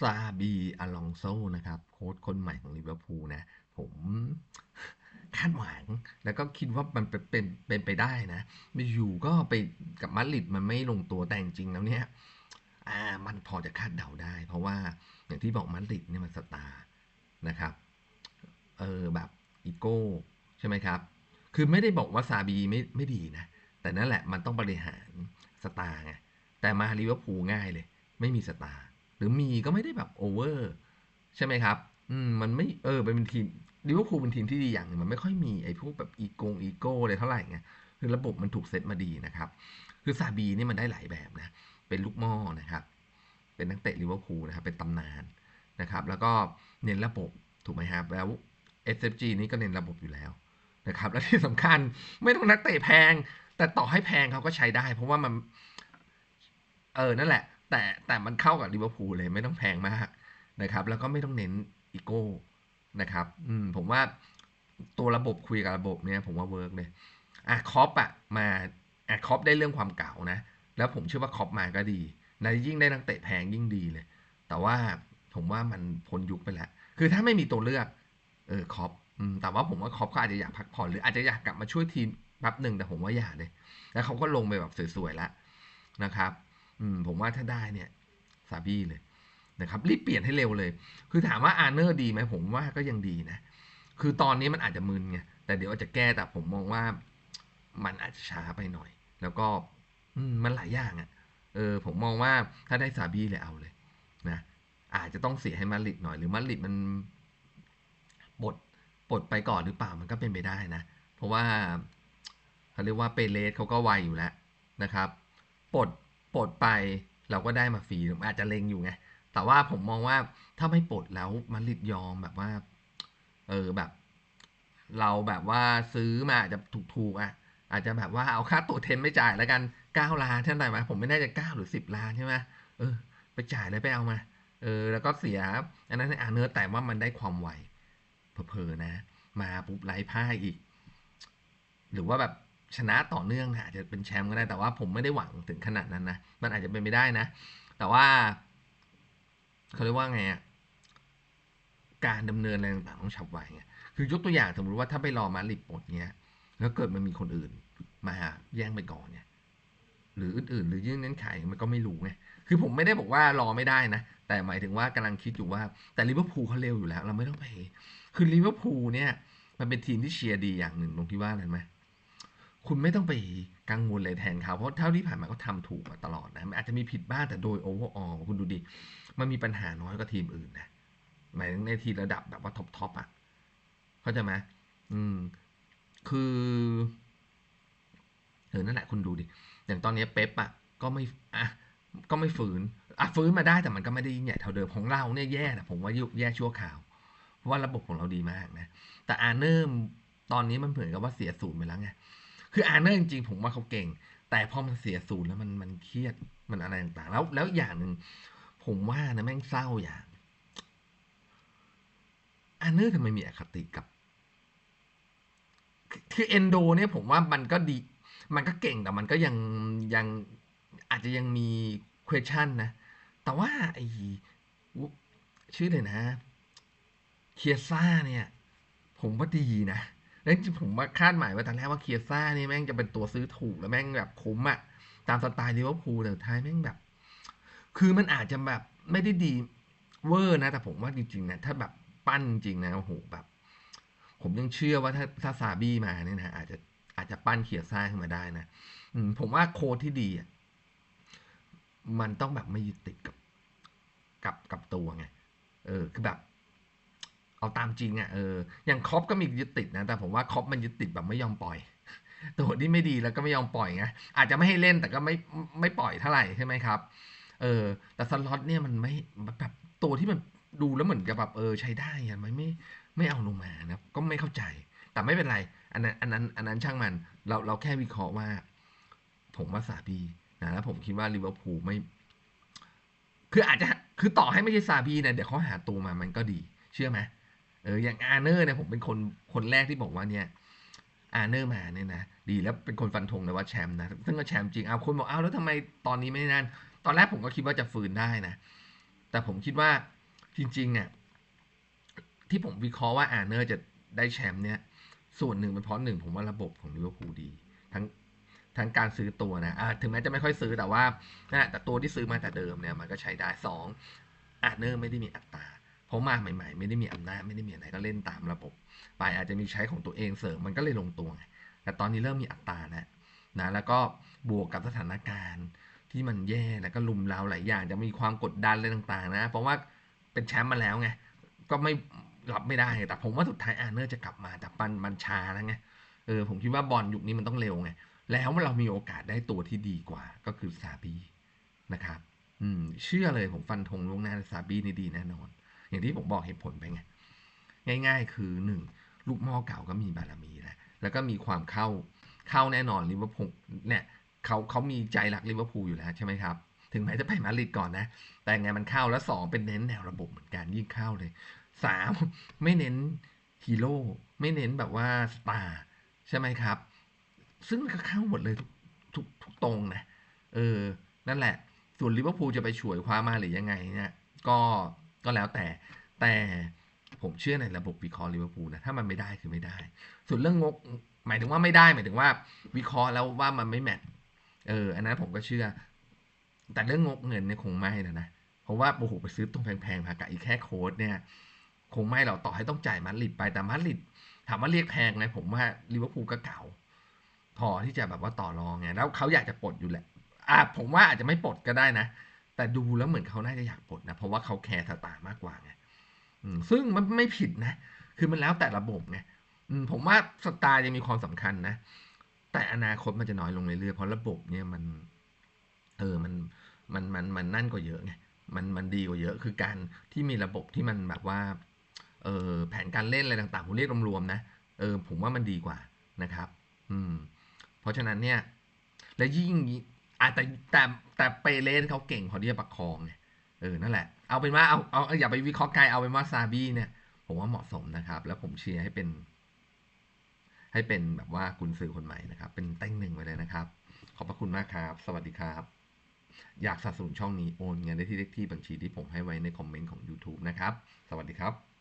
ซาบีอลองโซนะครับ โค้ชคนใหม่ของลิเวอร์พูลนะ ผมคาดหวังแล้วก็คิดว่ามันเป็นเป็นเป็นไปได้นะมาอยู่ก็ไปกับมาดริดมันไม่ลงตัวแต่จริงๆแล้วเนี่ยอ่ามันพอจะคาดเดาได้ เพราะว่าอย่างที่บอกมาดริดเนี่ยมันสตาร์นะครับเออแบบอีโก้ใช่ไหมครับ คือไม่ได้บอกว่าซาบีไม่ไม่ดีนะ แต่นั่นแหละมันต้องบริหารสตาร์ไงแต่มาลิเวอร์พูลง่ายเลย ไม่มีสตาร์ หรือมีก็ไม่ได้แบบโอเวอร์ใช่ไหมครับ อืมมันไม่เออเป็นทีมลิเวอร์พูลเป็นทีมที่ดีอย่างมันไม่ค่อยมีไอ้พวกแบบอีโกงอีโก้เลยเท่าไหร่ไงคือระบบมันถูกเซตมาดีนะครับ คือซาบีนี่มันได้หลายแบบนะ เป็นลูกหม่อนะครับ เป็นนักเตะลิเวอร์พูลนะครับ เป็นตำนานนะครับ แล้วก็เน้นระบบถูกไหมครับ แล้ว SFG นี่ก็เน้นระบบอยู่แล้วนะครับ และที่สำคัญไม่ต้องนักเตะแพง แต่ต่อให้แพงเขาก็ใช้ได้ เพราะว่ามัน เออ นั่นแหละ แต่แต่มันเข้ากับลิเวอร์พูลเลยไม่ต้องแพงมากนะครับ แล้วก็ไม่ต้องเน้นอีโก้นะครับอืมผมว่าตัวระบบคุยกับระบบเนี่ยผมว่าเวิร์กเลยอะคอปอะมาอะคอปได้เรื่องความเก่านะ แล้วผมเชื่อว่าคอปมาก็ดีนะยิ่งได้นักเตะแพงยิ่งดีเลย แต่ว่าผมว่ามันพ้นยุคไปแล้ว คือถ้าไม่มีตัวเลือก เออคอปอืมแต่ว่าผมว่าคอปก็อาจจะอยากพักผ่อนหรืออาจจะอยากกลับมาช่วยทีมแป๊บหนึ่งแต่ผมว่าอย่าเลย แล้วเขาก็ลงไปแบบสวยๆแล้วนะครับ อืมผมว่าถ้าได้เนี่ยซาบี้เลยนะครับรีบเปลี่ยนให้เร็วเลย คือถามว่าอาร์เนอร์ดีไหมผมว่าก็ยังดีนะ คือตอนนี้มันอาจจะมึนไงแต่เดี๋ยวอาจจะแก้แต่ผมมองว่ามันอาจจะช้าไปหน่อย แล้วก็อืมันหลายอย่างอะ่ะเออผมมองว่าถ้าได้ซาบี้เลยเอาเลยนะอาจจะต้องเสียให้มาริดหน่อย หรือมาริดมันปลดปลดไปก่อนหรือเปล่ามันก็เป็นไปได้นะ เพราะว่าเขาเรียกว่าเปเรสเขาก็ไวอยู่แล้วนะครับปลด ปลดไปเราก็ได้มาฟรีอาจจะเลงอยู่ไง แต่ว่าผมมองว่าถ้าไม่ปลดแล้วมาดริดยอมแบบว่า เออแบบ เราแบบว่าซื้อมาอาจจะถูกๆอะ อาจจะแบบว่าเอาค่าตัวเทนไม่จ่ายแล้วกันเก้าล้านเท่าไหร่ไหมผมไม่แน่ใจเก้าหรือสิบล้านใช่ไหมเออ ไปจ่ายเลยไปเอามา เออ แล้วก็เสีย อันนั้นอ่านเนื้อแต่ว่ามันได้ความไวเพอๆนะ มาปุ๊บไล่พ่าอีก หรือว่าแบบ ชนะต่อเนื่องนะอาจจะเป็นแชมป์ก็ได้แต่ว่าผมไม่ได้หวังถึงขนาดนั้นนะ มันอาจจะเป็นไปได้นะ แต่ว่าเขาเรียกว่าไงอะการดำเนินอะไรต่างๆต้องฉับไวไงคือยกตัวอย่างสมมติว่าถ้าไปรอมาลิปดเนี้ย แล้วเกิดมันมีคนอื่นมาแย่งไปก่อนเนี่ยหรืออื่นๆ หรือยื่นเงื่อนไขมันก็ไม่รู้ไงคือผมไม่ได้บอกว่ารอไม่ได้นะ แต่หมายถึงว่ากำลังคิดอยู่ว่า แต่ลิเวอร์พูลเขาเร็วอยู่แล้ว เราไม่ต้องไป คือลิเวอร์พูลเนี่ย มันเป็นทีมที่เชียร์ดีอย่างหนึ่งตรงที่ว่าอะไรไหม คุณไม่ต้องไปกังวลเลยแทนเขา เพราะเท่าที่ผ่านมาก็ทำถูกมาตลอดนะอาจจะมีผิดบ้างแต่โดยโอเวอร์ออลคุณดูดิ มันมีปัญหาน้อยกว่าทีมอื่นนะหมายถึงในทีมระดับแบบว่าท็อปท็อปอะ เข้าใจไหมอืม คือเออนั่นแหละคุณดูดิ อย่างตอนนี้เป๊ปอะ ก็ไม่อะก็ไม่ฝืนอะฟื้นมาได้แต่มันก็ไม่ได้ยิ่งใหญ่เท่าเดิมของเราเนี่ยแย่นะผมว่าแย่ชั่วข่าว เพราะว่าระบบของเราดีมากนะ แต่อาร์เนอร์ตอนนี้มันเหมือนกับว่าเสียศูนย์ไปแล้วไง คืออาร์เนอร์จริงๆผมว่าเขาเก่ง แต่พอมันเสียศูนย์แล้วมันมันเครียดมันอะไรต่างๆ แล้วแล้วอย่างหนึ่งผมว่านะแม่งเศร้าอย่างอาร์เนอร์ทำไมมีอคติกับ คือเอนโดเนี่ยผมว่ามันก็ดี มันก็เก่งแต่มันก็ยังยังอาจจะยังมี question นะ แต่ว่าไอ้ชื่อเลยนะ เคียซ่าเนี่ย ผมว่าดีนะ แล้วผมว่าคาดหมายไว้ตอนแรกว่าเคียซ่านี่แม่งจะเป็นตัวซื้อถูกแล้วแม่งแบบคุ้มอะตามสไตล์ลิเวอร์พูลแต่ท้ายแม่งแบบ คือมันอาจจะแบบไม่ได้ดีเวอร์นะ แต่ผมว่าจริงๆนะถ้าแบบปั้นจริงนะโอ้โหแบบ ผมยังเชื่อว่าถ้าถ้าซาบี้มาเนี่ยนะอาจจะอาจจะปั้นเขียซ่าขึ้นมาได้นะอืมผมว่าโค้ดที่ดีอะมันต้องแบบไม่ยึดติดกับ กับกับตัวไงเออ คือแบบ เอาตามจริงอะเอออย่างคอปก็มียึดติดนะ แต่ผมว่าคอปมันยึดติดแบบไม่ยอมปล่อย ตัวที่ไม่ดีแล้วก็ไม่ยอมปล่อยไงอาจจะไม่ให้เล่นแต่ก็ไม่ไม่ปล่อยเท่าไหร่ใช่ไหมครับเออแต่สล็อตเนี่ยมันไม่แบบตัวที่มันดูแล้วเหมือนกับแบบเออใช้ได้อะมันไม่ไม่เอาลงมานะก็ไม่เข้าใจ แต่ไม่เป็นไร อันนั้นอันนั้นอันนั้นช่างมัน เราเราแค่วิเคราะห์ว่า ผมว่าซาบีนะแล้วผมคิดว่าลิเวอร์พูลไม่ คืออาจจะคือต่อให้ไม่ใช่ซาบีนะเดี๋ยวเขาหาตัวมามันก็ดี เชื่อไหม เอออย่างอาร์เนอร์เนี่ยผมเป็นคนคนแรกที่บอกว่าเนี่ยอาร์เนอร์มาเนี่ยนะดีแล้วเป็นคนฟันธงเลยว่าแชมป์นะซึ่งก็แชมป์จริงเอาคนบอกเอาแล้วทำไมตอนนี้ไม่นั่นตอนแรกผมก็คิดว่าจะฟื้นได้นะ แต่ผมคิดว่าจริงๆเนี่ยที่ผมวิเคราะห์ว่าอาร์เนอร์จะได้แชมป์เนี่ยส่วนหนึ่งเป็นเพราะหนึ่งผมว่าระบบของลิเวอร์พูลดี ทั้งทั้งการซื้อตัวนะอ่าถึงแม้จะไม่ค่อยซื้อแต่ว่านะแต่ตัวที่ซื้อมาแต่เดิมเนี่ยมันก็ใช้ได้สองอาร์เนอร์ไม่ได้มีอัตรา เพราะมาใหม่ๆ ไม่ได้มีอำนาจไม่ได้มีอะไรก็เล่นตามระบบไปอาจจะมีใช้ของตัวเองเสริมมันก็เลยลงตัว แต่ตอนนี้เริ่มมีอัตราแล้วนะแล้วก็บวกกับสถานการณ์ที่มันแย่แล้วก็ลุมเราหลายอย่าง จะมีความกดดันอะไรต่างๆ นะ เพราะว่าเป็นแชมป์มาแล้วไงก็ไม่รับไม่ได้แต่ผมว่าสุดท้ายอาร์เนอร์จะกลับมาแต่ปันมันชาแล้วไงเออผมคิดว่าบอลยุคนี้มันต้องเร็วไงแล้วเรามีโอกาสได้ตัวที่ดีกว่า ก็คือซาบีนะครับ อืม เชื่อเลยผมฟันธงล่วงหน้าซาบีนี่ดีแน่นอน อย่างที่ผมบอกเหตุผลไปไงง่าย ๆ คือหนึ่งลูกหม้อเก่าก็มีบารมีแหละแล้วก็มีความเข้าเข้าแน่นอนลิเวอร์พูลเนี่ยเขาเขามีใจรักลิเวอร์พูลอยู่แล้วใช่ไหมครับ ถึงแม้จะไปมาดริดก่อนนะ แต่ไงมันเข้าแล้วสองเป็นเน้นแนวระบบเหมือนกันยิ่งเข้าเลยสามไม่เน้นฮีโร่ไม่เน้นแบบว่าสตาร์ใช่ไหมครับ ซึ่งก็เข้าหมดเลยทุกทุกทุกตรงนะ เออ นั่นแหละ ส่วนลิเวอร์พูลจะไปฉวยคว้ามาหรือยังไงเนี่ย ก็ ก็แล้วแต่แต่ผมเชื่อในระบบวิเคราะห์ลิเวอร์พูลนะถ้ามันไม่ได้คือไม่ได้ ส่วนเรื่องงกหมายถึงว่าไม่ได้หมายถึงว่าวิเคราะห์แล้วว่ามันไม่แมทเอออันนั้นผมก็เชื่อ แต่เรื่องงกเงินเนี่ยคงไม่แล้วนะเพราะว่าโอ้โหไปซื้อตรงแพงๆมากับอีกแค่โค้ดเนี่ย คงไม่เราต่อให้ต้องจ่ายมาดริดไปแต่มาดริดถามว่าเรียกแพงไหมผมว่าลิเวอร์พูลก็เก่า พอที่จะแบบว่าต่อรองไงแล้วเขาอยากจะปลดอยู่แหละอะผมว่าอาจจะไม่ปลดก็ได้นะ แต่ดูแล้วเหมือนเขาน่าจะอยากปลดนะ เพราะว่าเขาแคร์สตาร์มากกว่าไงซึ่งมันไม่ผิดนะ คือมันแล้วแต่ระบบไงผมว่าสตาร์ยังมีความสำคัญนะ แต่อนาคตมันจะน้อยลงเรื่อยๆเพราะระบบเนี่ยมัน เออมันมันมันมันนั่นกว่าเยอะไงมันมันดีกว่าเยอะ คือการที่มีระบบที่มันแบบว่า เออแผนการเล่นอะไรต่างๆผมเรียกรวมๆนะเออผมว่ามันดีกว่านะครับ อืม เพราะฉะนั้นเนี่ย และยิ่ง อาแต่แต่แต่เปเล่เขาเก่งพอที่จะประคองไงเออนั่นแหละ เอาเป็นว่าเอาเอาอย่าไปวิเคราะห์ไกลเอาเป็นว่าซาบี้เนี่ย ผมว่าเหมาะสมนะครับ แล้วผมเชียร์ให้เป็น ให้เป็นแบบว่ากุนซือคนใหม่นะครับ เป็นเต้งหนึ่งไว้เลยนะครับ ขอบพระคุณมากครับ สวัสดีครับ อยากสนับสนุนช่องนี้โอนเงินได้ที่เลขที่บัญชีที่ผมให้ไว้ในคอมเมนต์ของ YouTube นะครับ สวัสดีครับ